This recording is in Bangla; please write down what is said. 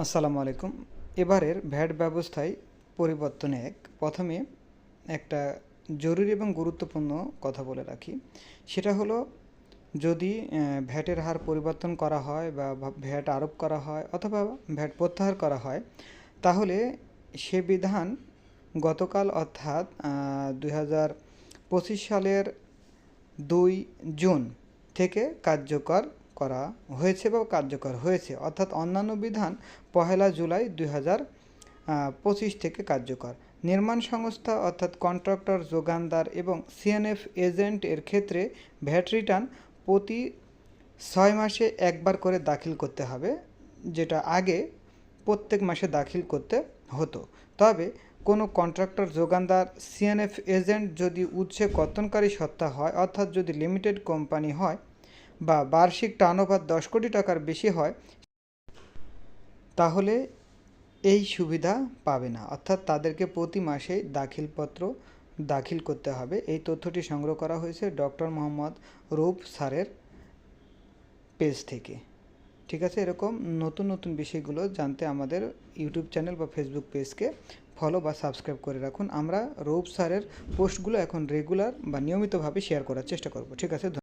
আসসালামু আলাইকুম। এবারের ভ্যাট ব্যবস্থায় পরিবর্তন এক। প্রথমে একটা জরুরি এবং গুরুত্বপূর্ণ কথা বলে রাখি। সেটা হলো, যদি ভ্যাটের হার পরিবর্তন করা হয় বা ভ্যাট আরোপ করা হয় অথবা ভ্যাট প্রত্যাহার করা হয়, তাহলে সে বিধান গতকাল অর্থাৎ দুই হাজার পঁচিশ সালের দুই জুন থেকে কার্যকর করা হয়েছে বা কার্যকর হয়েছে। অর্থাৎ অন্যান্য বিধান পহেলা জুলাই দুই পঁচিশ থেকে কার্যকর। নির্মাণ সংস্থা অর্থাৎ কন্ট্রাক্টর, যোগানদার এবং সিএনএফ এজেন্ট এর ক্ষেত্রে ভ্যাট রিটার্ন প্রতি ছয় মাসে একবার করে দাখিল করতে হবে, যেটা আগে প্রত্যেক মাসে দাখিল করতে হতো। তবে কোনো কন্ট্রাক্টর, যোগানদার সিএনএফ এজেন্ট যদি উৎসে কর্তনকারী সত্তা হয়, অর্থাৎ যদি লিমিটেড কোম্পানি হয় বা বার্ষিক টার্নওভার দশ কোটি টাকার বেশি হয়, তাহলে এই সুবিধা পাবে না। অর্থাৎ তাদেরকে প্রতি মাসে দাখিলপত্র দাখিল করতে হবে। এই তথ্যটি সংগ্রহ করা হয়েছে ডক্টর মোহাম্মদ রূপ স্যারের পেজ থেকে। ঠিক আছে, এরকম নতুন নতুন বিষয়গুলো জানতে আমাদের ইউটিউব চ্যানেল বা ফেসবুক পেজকে ফলো বা সাবস্ক্রাইব করে রাখুন। আমরা রৌপ স্যারের পোস্টগুলো এখন রেগুলার বা নিয়মিতভাবে শেয়ার করার চেষ্টা করব। ঠিক আছে